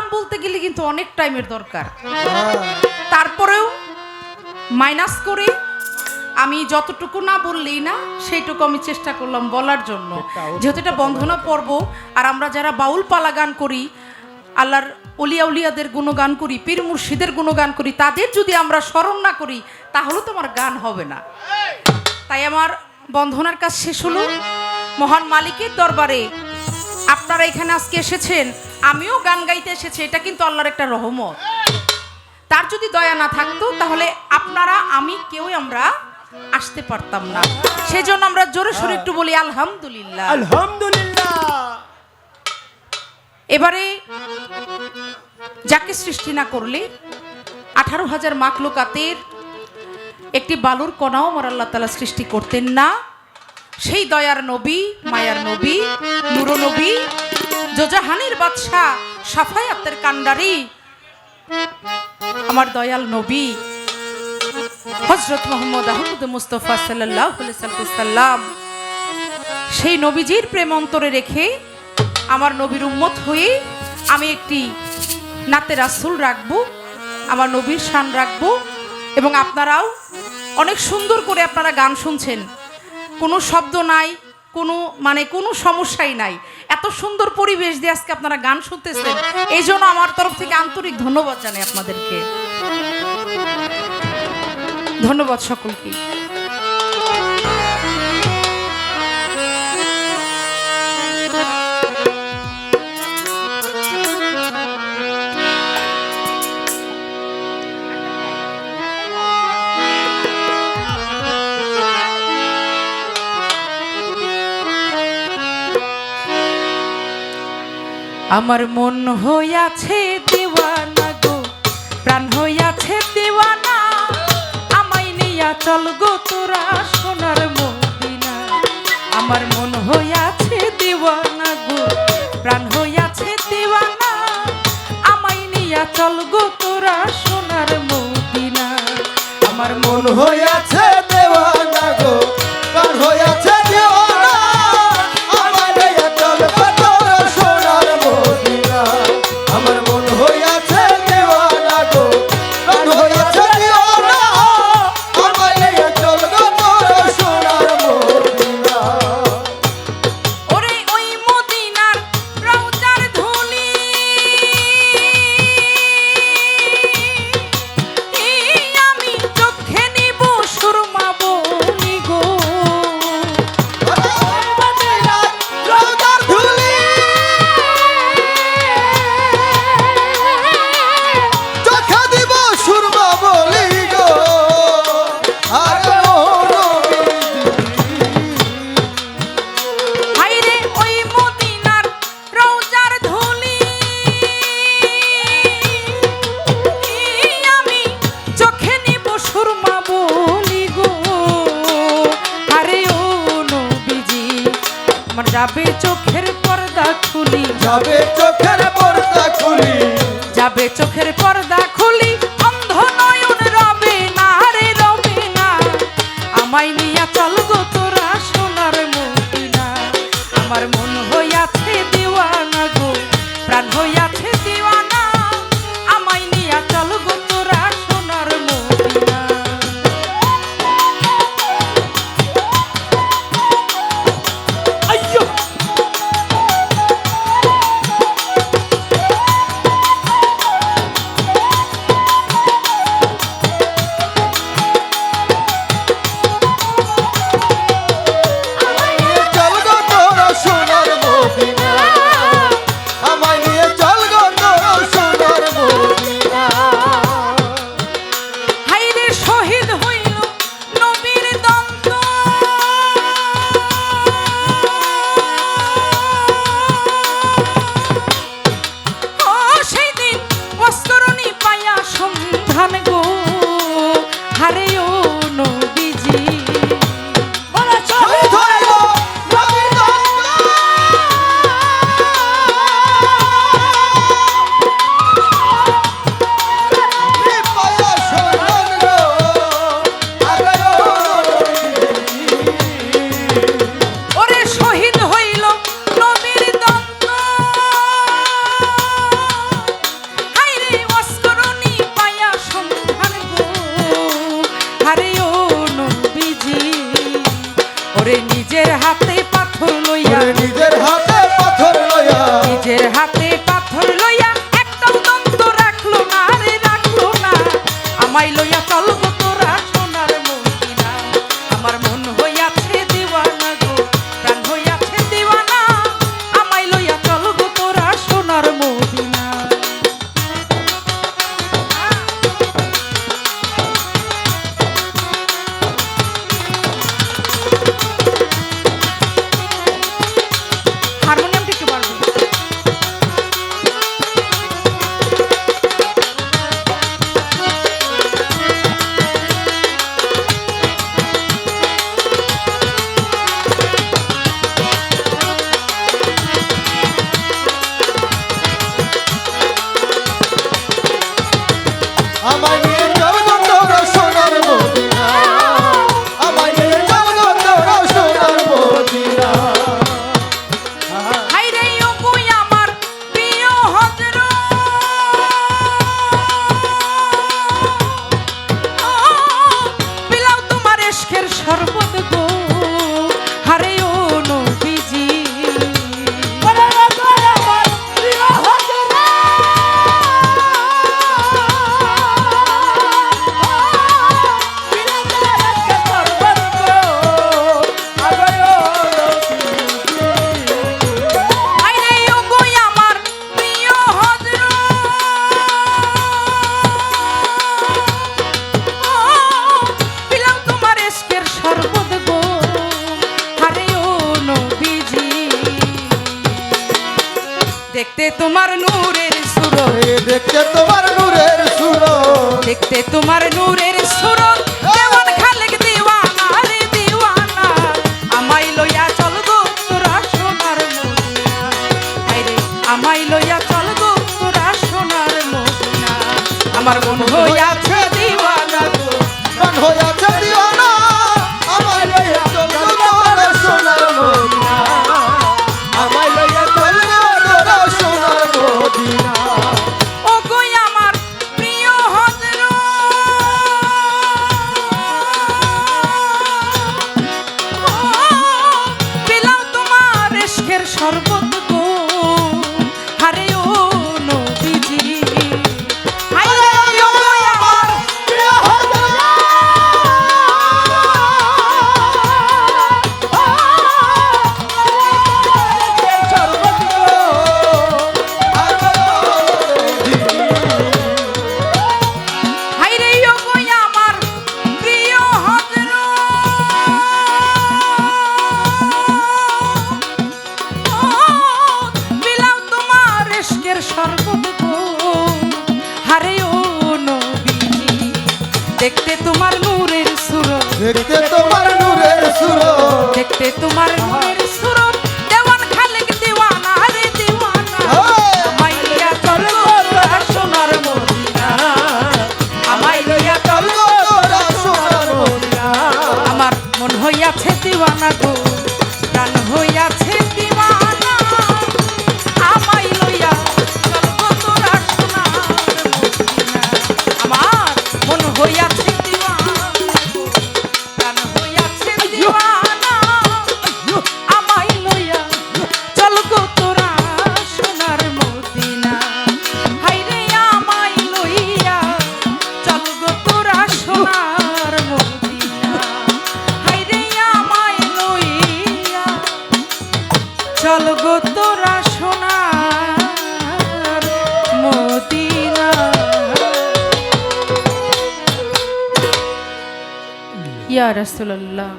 নাম বলতে গেলে কিন্তু অনেক টাইমের দরকার। তারপরেও মাইনাস করে আমি যতটুকু না বললেই না, সেইটুকু আমি চেষ্টা করলাম বলার জন্য। যেহেতু এটা বন্ধনা পর্ব, আর আমরা যারা বাউল পালা গান করি, আল্লাহর অলিয়া উলিয়াদের গুণগান করি, পীর মুর্শিদের গুণগান করি, তাদের যদি আমরা স্মরণ না করি, তাহলে তো আমার গান হবে না। তাই আমার বন্ধনার কাজ শেষ হলো। মহান মালিকের দরবারে আপনারা এখানে আজকে এসেছেন। আমিও গান গাইতে এসেছি এটা কিন্তু আল্লাহর একটা রহমত। তার যদি দয়া না থাকতো তাহলে আপনারা আমি কেউ আমরা আসতে পারতাম না। সেজন্য আমরা জোরে সোরে একটু বলি আলহামদুলিল্লাহ। আলহামদুলিল্লাহ। এবারে যাকে সৃষ্টি না করলে আঠারো হাজার মাকলুকাতের একটি বালুর কণাও আমার আল্লাহ তালা সৃষ্টি করতেন না। সেই দয়ার নবী মায়ার নবী নুর নবী জোজাহানের বাদশাহ সাফায়াতের কান্ডারি আমার দয়াল নবী হজরত মোহাম্মদ আহমদ মুস্তফা সাল্লাম, সেই নবীজির প্রেম অন্তরে রেখে আমার নবীর উম্মত হয়ে আমি একটি নাতে রাসুল রাখব, আমার নবীর শান রাখব এবং আপনারাও অনেক সুন্দর করে আপনারা গান শুনছেন। কোনো শব্দ নাই কোনো মানে কোনো সমস্যাই নাই। এত সুন্দর পরিবেশ দিয়ে আজকে আপনারা গান শুনতেছেন, এই জন্য আমার তরফ থেকে আন্তরিক ধন্যবাদ জানাই আপনাদেরকে। ধন্যবাদ সকলকে। আমার মন হইয়াছে দিওয়ানা গো, প্রাণ হইয়াছে দিওয়ানা। আমায় নিয়া চল গো তোরা সোনার মদিনা। আমার মন হইয়াছে দিওয়ানা গো, প্রাণ হইয়াছে দিওয়ানা। আমায় নিয়া চল গো তোরা সোনার মদিনা। আমার মন হইয়াছে যাবে চোখের পর্দা খুলি। যাবে চোখের পর্দা তোমার নূরের সুর। দেখতে তোমার নূরের সুর। দেখতে তোমার নূরের সুর। দেখতে তোমার নূরের সুর দেখতে তোমার নূরের সুর দেখতে তোমার নূরের সুর দেওয়ান দিওয়ানা দিওয়ানা। তোরা সোনার তোরা সোনার আমার মন হইয়াছে দিওয়ানা গো। চল গো তোরা সোনা মদিনা। ইয়া রাসূলুল্লাহ।